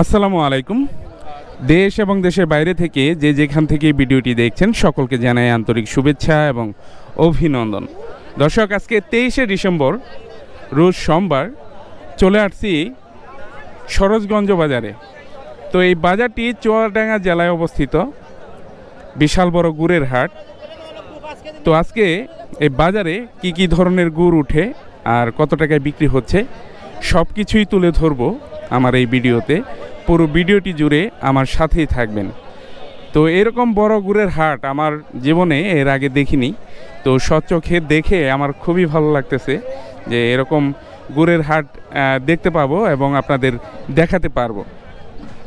আসসালামু আলাইকুম। দেশ এবং দেশের বাইরে থেকে যে যেখান থেকে ভিডিওটি দেখছেন, সকলকে জানাই আন্তরিক শুভেচ্ছা এবং অভিনন্দন। দর্শক, আজকে তেইশে ডিসেম্বর, রোজ সোমবার চলে আসছি সরোজগঞ্জ বাজারে। তো এই বাজারটি চুয়াডাঙ্গা জেলায় অবস্থিত, বিশাল বড় গুড়ের হাট। তো আজকে এই বাজারে কি কি ধরনের গুড় উঠে আর কত টাকায় বিক্রি হচ্ছে সব কিছুই তুলে ধরবো আমার এই ভিডিওতে। পুরো ভিডিওটি জুড়ে আমার সাথেই থাকবেন। তো এরকম বড় গুড়ের হাট আমার জীবনে এর আগে দেখিনি। তো সচোখে দেখে আমার খুবই ভালো লাগতেছে যে এরকম গুড়ের হাট দেখতে পাবো এবং আপনাদের দেখাতে পারব।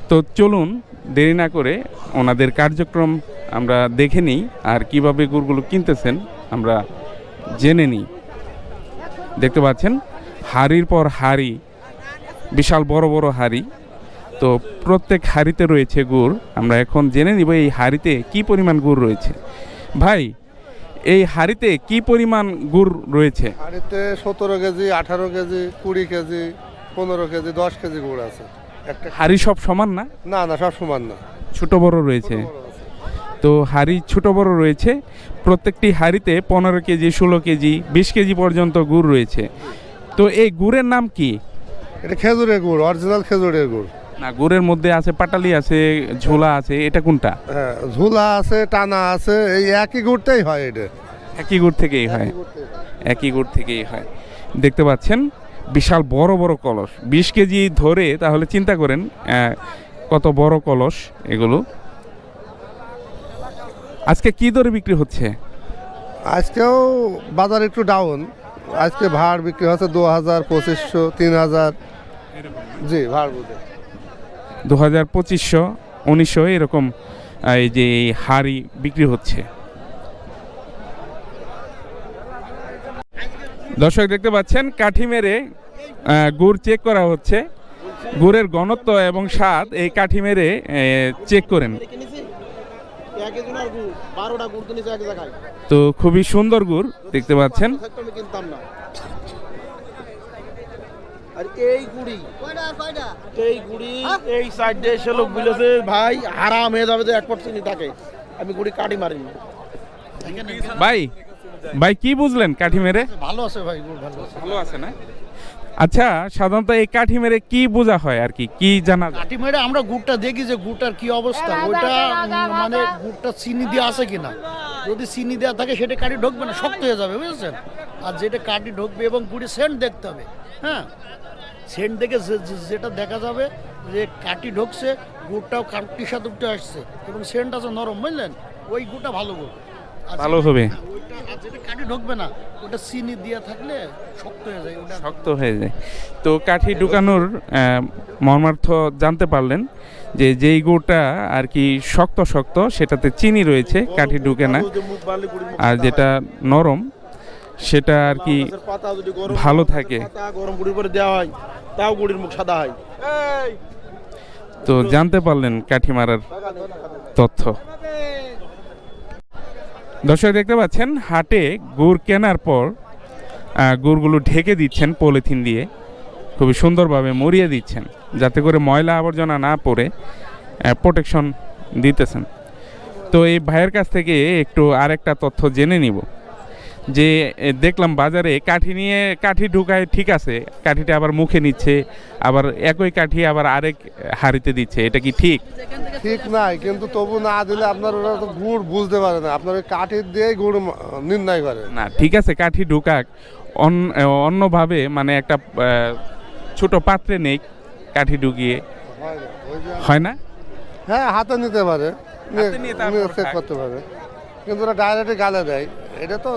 তো চলুন দেরি না করে ওনাদের কার্যক্রম আমরা দেখে নিই আর কীভাবে গুড়গুলো কিনতেছেন আমরা জেনে নিই। দেখতে পাচ্ছেন, হাড়ির পর হাড়ি, বিশাল বড় বড় হাড়ি। তো প্রত্যেক হাড়িতে রয়েছে গুড়। আমরা এখন জেনে নিব এই হাড়িতে কি পরিমাণ গুড় রয়েছে। ভাই এই হাড়িতে কি পরিমাণ গুড় রয়েছে? হাড়িতে সতেরো কেজি আঠারো কেজি কুড়ি কেজি পনেরো কেজি দশ কেজি গুড় আছে। একটা হাড়ি সব সমান না? না না সব সমান না। ছোট বড় রয়েছে। তো হাড়ি ছোট বড় রয়েছে। প্রত্যেকটি হাড়িতে পনেরো কেজি ষোলো কেজি বিশ কেজি পর্যন্ত গুড় রয়েছে। তো এই গুড়ের নাম কি? এটা খেজুরের গুড় অরিজিনাল খেজুরের গুড়। না গুড়ের মধ্যে আছে পাটালি আছে ঝোলা আছে এটা কোনটা? হ্যাঁ ঝুলা আছে টানা আছে এই একই গুড়টাই হয় এটা। একই গুড় থেকেই হয়? একই গুড় থেকেই হয়। দেখতে পাচ্ছেন বিশাল বড় বড় কলস। বিশ কেজি ধরে তাহলে চিন্তা করেন কত বড় কলস এগুলো। আজকে কি দরে বিক্রি হচ্ছে? আজকেও বাজার একটু ডাউন আজকে ভাড় বিক্রি হচ্ছে দু হাজার পঁচিশশো তিন হাজার। জি ভাড় বুঝে। দু হাজার পঁচিশশো, উনিশশো এরকম এই যে হাড়ি বিক্রি হচ্ছে। দর্শক দেখতে পাচ্ছেন, কাঠি মেরে গুড় চেক করা হচ্ছে। গুড়ের ঘনত্ব এবং স্বাদ এই কাঠি মেরে চেক করেন। তো খুবই সুন্দর গুড় দেখতে পাচ্ছেন থাকতো আমি কিনতাম না আর এই গুড়ি এই গুড়ি এই সাইড এসে লোক বলেছে ভাই হারাম হয়ে যাবে যে এক পট চিনি থাকে। আমি গুড়ি কাটি মারিনি। ভাই ভাই কি বুঝলেন কাঠি মেরে? ভালো আছে ভাই গুড় ভালো আছে। ভালো আছে না? আচ্ছা সাধারণত এই কাঠি মেরে কি বোঝা হয় আর কি? কি জানা যায়? কাটি মেরে আমরা গুড়টা দেখি যে গুড়টার কি অবস্থা। ওইটা মানে গুড়টা চিনি দিয়ে আছে কিনা। যদি চিনি দেওয়া থাকে সেটা কাটি ঢুকবে না শক্ত হয়ে যাবে বুঝেছেন? আর যেটা কাঠি ঢুকবে এবং গুড়ি সেন্ট দেখতে হবে হ্যাঁ? সেন্ট দেখে যেটা দেখা যাবে যে কাটি ঢুকছে গুড়টাও কাটির সাথে উঠে আসছে এবং সেন্ট আছে নরম বুঝলেন? ওই গুড়টা ভালো গুড়। ভালো হবে যেটা কাটি ঢুকবে না ওটা চিনি দিয়ে থাকলে শক্ত হয়ে যায় ওটা শক্ত হয়ে যায়। তো কাঠি ঢুকানোর মর্মার্থ জানতে পারলেন যে যেই গুড়টা আর কি শক্ত শক্ত সেটাতে চিনি রয়েছে কাঠি ঢুকে না। আর যেটা নরম সেটা আর কি পাতা যদি গরম ভালো থাকে। পাতা গরম গুড়ির করে দেওয়া হয় তাও গুড়ির মুখ সাদা হয়। তো জানতে পারলেন কাঠি মারার তথ্য। দর্শক দেখতে পাচ্ছেন হাটে গুড় কেনার পর গুড়গুলো ঢেকে দিচ্ছেন পলিথিন দিয়ে। খুবই সুন্দরভাবে মরিয়ে দিচ্ছেন যাতে করে ময়লা আবর্জনা না পড়ে প্রোটেকশন দিতেছেন। তো এই ভাইয়ের কাছ থেকে একটু আরেকটা তথ্য জেনে নিব। যে দেখলাম বাজারে কাঠি নিয়ে কাঠি ঢুকায় ঠিক আছে কাঠিটা আবার মুখে নিচ্ছে আবার একই কাঠি আবার আরেক হাড়িতে দিচ্ছে এটা কি ঠিক? ঠিক নাই কিন্তু তবু না দিলে আপনার ওরা তো গুড় বুঝতে পারে না আপনার ওই কাঠির দিয়েই গুড় নির্ণয় করে। না ঠিক আছে কাঠি ঢুকাক অন- অন্যভাবে মানে একটা ছোট পাত্রে নেই কাঠি ঢুকিয়ে। হয় না, হয় হাতে নিতে পারে নিয়ে চেক করতে পারে কিন্তু ওরা ডাইরেক্ট গালে দেয় এটা তো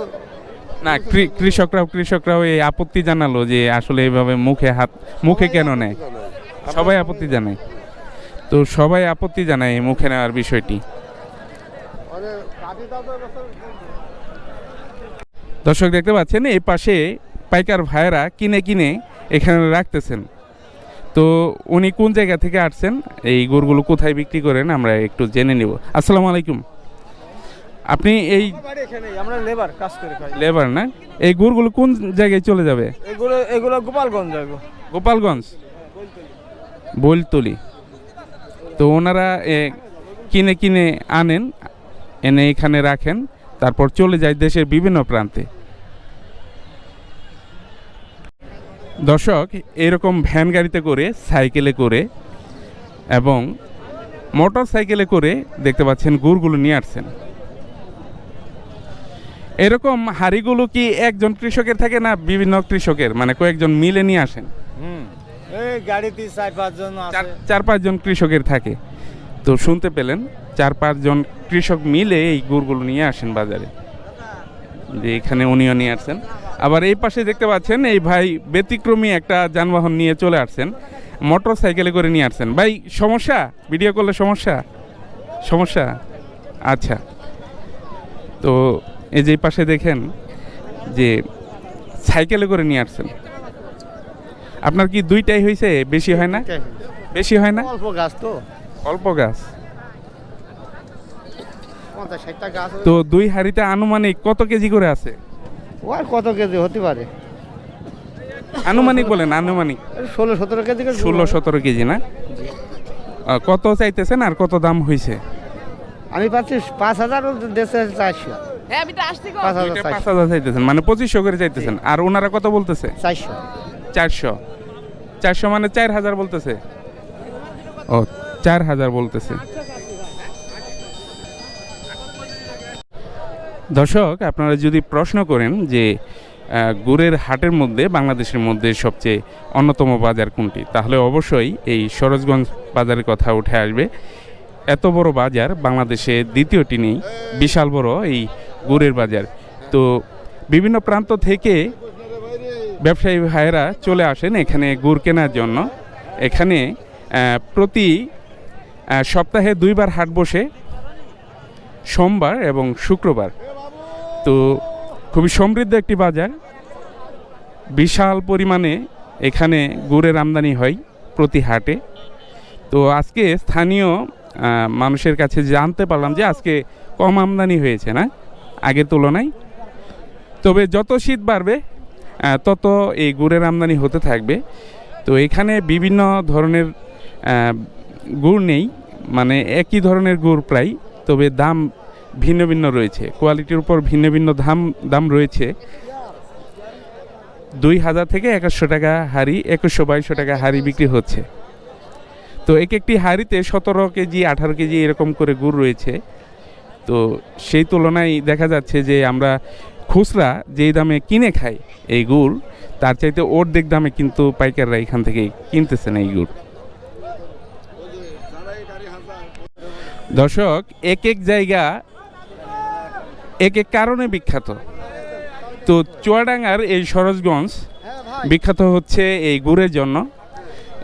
না কৃষকরাও কৃষকরাও এই আপত্তি জানালো যে আসলে এইভাবে মুখে হাত মুখে কেন নেয়? সবাই আপত্তি জানায়। তো সবাই আপত্তি জানায় এই মুখে নেওয়ার বিষয়টি। দর্শক দেখতে পাচ্ছেন এই পাশে পাইকার ভাইয়েরা কিনে কিনে এখানে রাখতেছেন। তো উনি কোন জায়গা থেকে আসছেন? এই গরুগুলো কোথায় বিক্রি করেন? আমরা একটু জেনে নিব। আসসালামু আলাইকুম। আপনি এই আমরা লেবার কাজ করে খাই। লেবার না? এই গরুগুলো কোন জায়গায় চলে যাবে? এগুলো এগুলো গোপালগঞ্জ যাব। গোপালগঞ্জ? বৈলতলি। তো ওনারা কিনে কিনে আনেন এনে এখানে রাখেন তারপর চলে যায় দেশের বিভিন্ন প্রান্তে। দর্শক এরকম ভ্যান গাড়িতে করে সাইকেলে করে এবং মোটর সাইকেলে করে দেখতে পাচ্ছেন গুড়গুলো নিয়ে আসছেন। এরকম হাড়িগুলো কি একজন কৃষকের থাকে না বিভিন্ন কৃষকের? মানে কয়েকজন মিলে নিয়ে আসেন। হুম। এই গাড়িতে চার পাঁচজন চার চার পাঁচজন কৃষকের থাকে। তো শুনতে পেলেন চার পাঁচজন কৃষক মিলে এই গুড়গুলো নিয়ে আসেন বাজারে। যে এখানে উনিও নিয়ে আসছেন। আবার এই পাশে দেখতে পাচ্ছেন এই ভাই ব্যতিক্রমী একটা যানবাহন নিয়ে চলে আসছেন। মোটর সাইকেলে করে নিয়ে আসছেন। ভাই সমস্যা? ভিডিও করলে সমস্যা? সমস্যা? আচ্ছা। তো এই যে পাশে দেখেন যে সাইকেলে করে নিয়ে আসছেন। আপনার কি দুইটাই হয়েছে বেশি হয় না? বেশি হয় না? অল্প গাছ তো। অল্প গাছ। তো দুই হাড়িতে আনুমানিক কত কেজি করে আছে? ও আর কত কেজি হতে পারে? আনুমানিক বলেন আনুমানিক। ষোলো সতেরো কেজি ষোলো সতেরো কেজি না? কত চাইতেছেন আর কত দাম হয়েছে আমি পাচ্ছি পাঁচ হাজার দেশে চারশো। পাঁচ হাজার দুইটা পাঁচ চারশো হাজার চাইতেছেন মানে পঁচিশশো করে চাইতেছেন। আর ওনারা কত বলতেছে? চারশো। চারশো। চারশো মানে চার হাজার বলতেছে। ও চার হাজার বলতেছে। দর্শক আপনারা যদি প্রশ্ন করেন যে আহ, গুড়ের হাটের মধ্যে বাংলাদেশের মধ্যে সবচেয়ে অন্যতম বাজার কোনটি তাহলে অবশ্যই এই সরোজগঞ্জ বাজারের কথা উঠে আসবে। এত বড় বাজার বাংলাদেশে দ্বিতীয়টি নেই বিশাল বড় এই গুড়ের বাজার। তো বিভিন্ন প্রান্ত থেকে ব্যবসায়ী ভাইয়েরা চলে আসেন এখানে গুড় কেনার জন্য। এখানে প্রতি সপ্তাহে দুইবার হাট বসে, সোমবার এবং শুক্রবার। তো খুবই সমৃদ্ধ একটি বাজার। বিশাল পরিমাণে এখানে গুড়ের আমদানি হয় প্রতি হাটে। তো আজকে স্থানীয় মানুষের কাছে জানতে পারলাম যে আজকে কম আমদানি হয়েছে না? আগের তুলনায়। তবে যত শীত বাড়বে তত এই গুড়ের আমদানি হতে থাকবে। তো এখানে বিভিন্ন ধরনের গুড় নেই মানে একই ধরনের গুড় প্রায়, তবে দাম ভিন্ন ভিন্ন রয়েছে। কোয়ালিটির উপর ভিন্ন ভিন্ন দাম দাম রয়েছে। দুই হাজার থেকে একুশশো টাকা হাড়ি, একুশশো বাইশশো টাকা হাড়ি বিক্রি হচ্ছে। তো এক একটি হাড়িতে সতেরো কেজি, আঠারো কেজি এরকম করে গুড় রয়েছে। তো সেই তুলনায় দেখা যাচ্ছে যে আমরা খুচরা যেই দামে কিনে খাই এই গুড়, তার চাইতে অর্ধেক দামে কিন্তু পাইকাররা এখান থেকে কিনতেছেন এই গুড়। দর্শক, এক এক জায়গা, এক এক কারণে বিখ্যাত। তো চুয়াডাঙ্গার এই সরোজগঞ্জ বিখ্যাত হচ্ছে এই গুড়ের জন্য।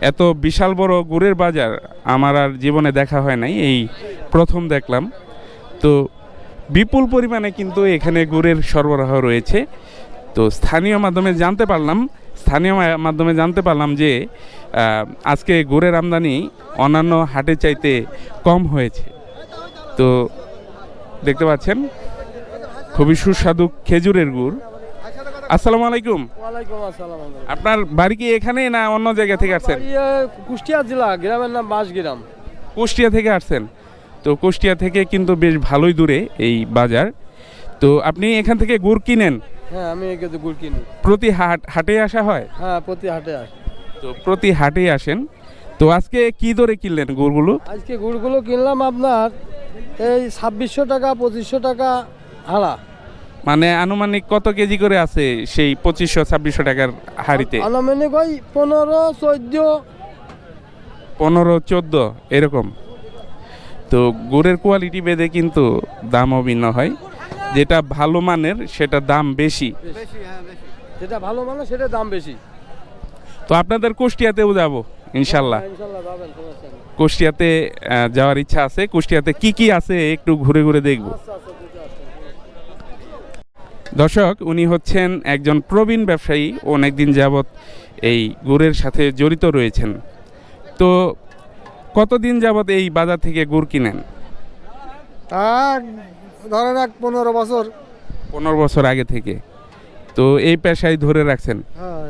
এত বিশাল বড় গুড়ের বাজার আমার আর জীবনে দেখা হয় নাই, এই প্রথম দেখলাম। তো বিপুল পরিমাণে কিন্তু এখানে গুড়ের সরবরাহ রয়েছে। তো স্থানীয় মাধ্যমে জানতে পারলাম স্থানীয় মাধ্যমে জানতে পারলাম যে আজকে গুড়ের আমদানি অন্যান্য হাটের চাইতে কম হয়েছে। তো দেখতে পাচ্ছেন খুবই সুস্বাদু খেজুরের গুড়। আসসালামু আলাইকুম। আপনার বাড়ি কি এখানে না অন্য জায়গা থেকে আসছেন? কুষ্টিয়া জেলা গ্রামের নাম বাঁশগ্রাম। কুষ্টিয়া থেকে আসছেন? তো কুষ্টিয়া থেকে কিন্তু বেশ ভালোই দূরে এই বাজার। তো আপনি এখান থেকে গুড় কিনেন? হ্যাঁ আমি কিন্তু গুড় কিনি। প্রতি হাট হাটে আসা হয়? হ্যাঁ প্রতি হাটে আসি। তো প্রতি হাটেই আসেন। তো আজকে কি দরে কিনলেন গুড়গুলো? আজকে গুড়গুলো কিনলাম আপনার এই ছাব্বিশশো টাকা পঁচিশশো টাকা হাড়া। মানে আনুমানিক কত কেজি করে আছে সেই পঁচিশশো ছাব্বিশশো টাকার হাড়িতে? আনুমানিক ওই পনেরো চোদ্দ। পনেরো চোদ্দ এরকম? তো গুড়ের কোয়ালিটি বেঁধে কিন্তু দামও ভিন্ন হয়। যেটা ভালো মানের সেটা দাম বেশি। যেটা ভালো মানের সেটা দাম বেশি। তো আপনাদের কুষ্টিয়াতেও যাব ইনশাল্লাহ। নেই। কুষ্টিয়াতে যাওয়ার ইচ্ছা আছে। কুষ্টিয়াতে কি কি আছে একটু ঘুরে ঘুরে দেখব। দর্শক উনি হচ্ছেন একজন প্রবীণ ব্যবসায়ী। অনেকদিন যাবৎ এই গুড়ের সাথে জড়িত রয়েছেন। তো কতদিন যাবৎ এই বাজার থেকে গুড় কিনেন? তার ধরেন এক পনেরো বছর। পনেরো বছর আগে থেকে। তো এই পেশায় ধরে রাখছেন। হ্যাঁ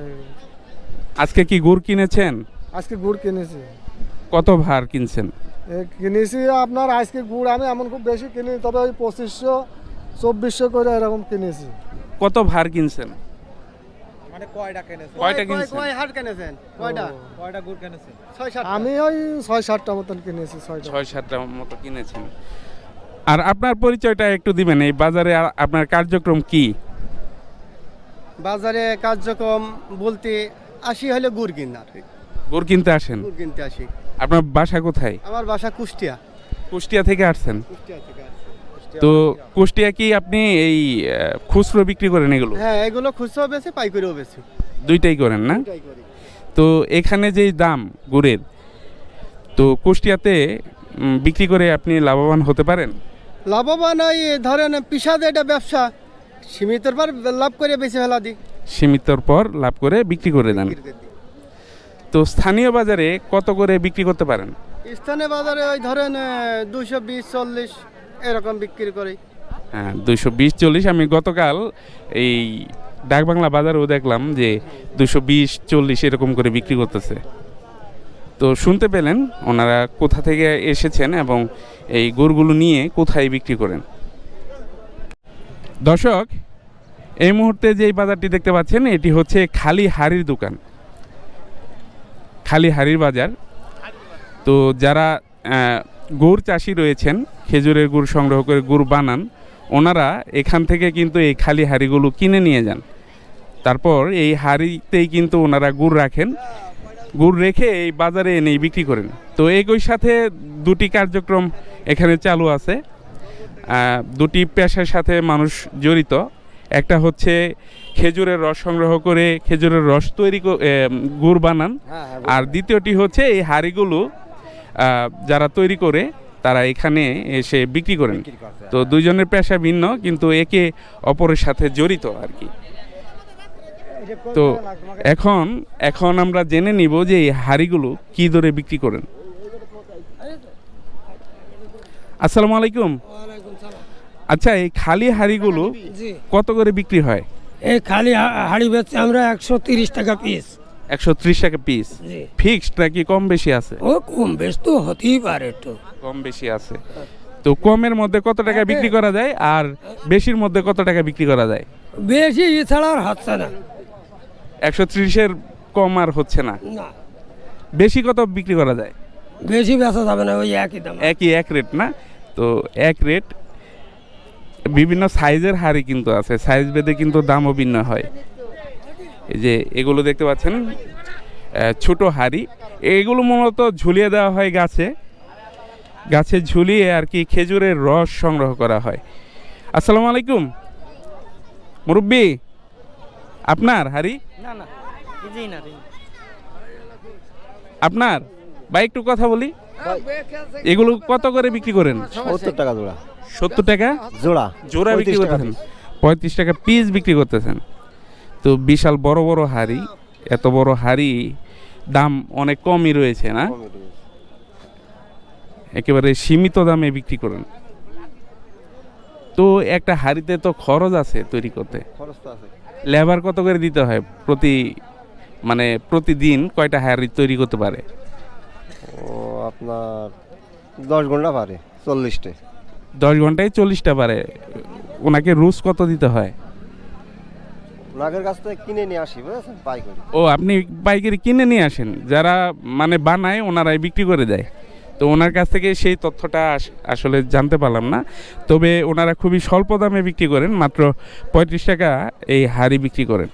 আজকে কি গুড় কিনেছেন? আজকে গুড় কিনেছি। কত ভার কিনছেন? কিনেছি আপনার আজকে গুড় আমি এমন খুব বেশি কিনি তবে ওই পঁচিশশো চব্বিশশো করে এরকম কিনেছি। কত ভার কিনছেন? মানে কয়টা কিনেছেন? কয়টা কিনছেন? হাট কিনেছেন? কয়টা? কয়টা গুড় কিনেছেন? ছয় সাত আমি ওই ছয় সাতটা মতন কিনেছি ছয়টা। ছয় সাতটা মতো কিনেছেন। আর আপনার পরিচয়টা একটু দিবেন এই বাজারে আপনার কার্যক্রম কি? বাজারে কার্যক্রম বলতে আসি হলে গুড় কিনার গুড় কিনতে আসেন? গুড় কিনতে আসি। আপনার বাসা কোথায়? আমার বাসা কুষ্টিয়া। কুষ্টিয়া থেকে আসছেন? কুষ্টিয়া থেকে। তো কুষ্টিয়া কি আপনি এই খুচরো বিক্রি করেন এগুলো? হ্যাঁ এগুলো খুচরাও বেশি পাইকারিও বেশি দুইটাই করেন না? তো এখানে যেই দাম গুড়ের তো কুষ্টিয়াতে বিক্রি করে আপনি লাভবান হতে পারেন? লাভবান ওই ধরেন পিসাদ এটা ব্যবসা সীমিতর পর লাভ করে বেশি ফেলা দিই। সীমিতর পর লাভ করে বিক্রি করে দেন। তো স্থানীয় বাজারে কত করে বিক্রি করতে পারেন? স্থানীয় বাজারে ওই ধরেন দুশো বিশ চল্লিশ। এরকম বিক্রি করি। হ্যাঁ দুশো বিশ চল্লিশ। আমি গতকাল এই ডাকবাংলা বাজারেও দেখলাম যে দুশো বিশ চল্লিশ এরকম করে বিক্রি করতেছে। তো শুনতে পেলেন ওনারা কোথা থেকে এসেছেন এবং এই গরুগুলো নিয়ে কোথায় বিক্রি করেন। দর্শক, এই মুহূর্তে যেই বাজারটি দেখতে পাচ্ছেন, এটি হচ্ছে খালি হাড়ির দোকান। খালি হাড়ির বাজার। তো যারা গুড় চাষি রয়েছেন খেজুরের গুড় সংগ্রহ করে গুড় বানান। ওনারা এখান থেকে কিন্তু এই খালি হাড়িগুলো কিনে নিয়ে যান। তারপর এই হাড়িতেই কিন্তু ওনারা গুড় রাখেন। গুড় রেখে এই বাজারে এনে বিক্রি করেন। তো একই সাথে দুটি কার্যক্রম এখানে চালু আছে। দুটি পেশার সাথে মানুষ জড়িত। একটা হচ্ছে খেজুরের রস সংগ্রহ করে খেজুরের রস তৈরি গুড় বানান। আর দ্বিতীয়টি হচ্ছে এই হাড়িগুলো যারা তৈরি করে তারা এখানে এসে বিক্রি করেন। তো দুইজনের পেশা ভিন্ন কিন্তু একে অপরের সাথে জড়িত আর কি। তো এখন এখন আমরা জেনে নিব যে এই হাড়িগুলো কি দরে বিক্রি করেন। আসসালামু আলাইকুম। আচ্ছা এই খালি হাড়িগুলো কত করে বিক্রি হয়? এই খালি হাঁড়ি বেচছে আমরা একশো তিরিশ টাকা পিস। একশো ত্রিশ টাকা পিস ফিক্সড নাকি কম বেশি আছে? ও কম বেশ তো হতেই পারে একটু কম বেশি আছে। তো কমের মধ্যে কত টাকা বিক্রি করা যায়? আর বেশির মধ্যে কত টাকা বিক্রি করা যায়? বেশি এছাড়া আর হচ্ছে না। একশো ত্রিশের কম আর হচ্ছে না। না। বেশি কত বিক্রি করা যায়? বেশি বেচা যাবে না ওই একই দাম। একই এক রেট না? তো এক রেট বিভিন্ন সাইজের হাড়ি কিন্তু আছে। সাইজ ভেদে কিন্তু দামও ভিন্ন হয়। এই যে এগুলো দেখতে পাচ্ছেন ছোট হাড়ি। এগুলো মূলত ঝুলিয়ে দেওয়া হয় গাছে। গাছে ঝুলিয়ে আর কি খেজুরের রস সংগ্রহ করা হয়। আসসালামু আলাইকুম। মুরব্বী আপনার হাড়ি? না না জি না আপনার? ভাই একটু কথা বলি। এগুলো কত করে বিক্রি করেন? সত্তর টাকা জোড়া। সত্তর টাকা? জোড়া। জোড়া বিক্রি করতেছেন। পঁয়ত্রিশ টাকা পিস বিক্রি করতেছেন। তো বিশাল বড় বড় হাড়ি এত বড় হাড়ি দাম অনেক কমই রয়েছে না? একেবারে সীমিত দামে বিক্রি করেন। তো একটা হাড়িতে তো খরচ আছে তৈরি করতে। লেবার কত করে দিতে হয় প্রতি মানে প্রতিদিন কয়টা হাড়ি তৈরি করতে পারে? ও আপনার দশ ঘণ্টা পারে চল্লিশটে। দশ ঘন্টায় চল্লিশটা পারে। ওনাকে রুজ কত দিতে হয়? নাগের কাছ থেকে কিনে নিয়ে আসি, বুঝেছেন? পাইকারি। ও, আপনি পাইকারি কিনে নিয়ে আসেন। যারা মানে বানায়, ওনারাই বিক্রি করে দেয়। তো ওনার কাছ থেকে সেই তথ্যটা আসলে জানতে পারলাম না। তবে ওনারা খুবই স্বল্প দামে বিক্রি করেন, মাত্র পঁয়ত্রিশ টাকা এই হাড়ি বিক্রি করেন।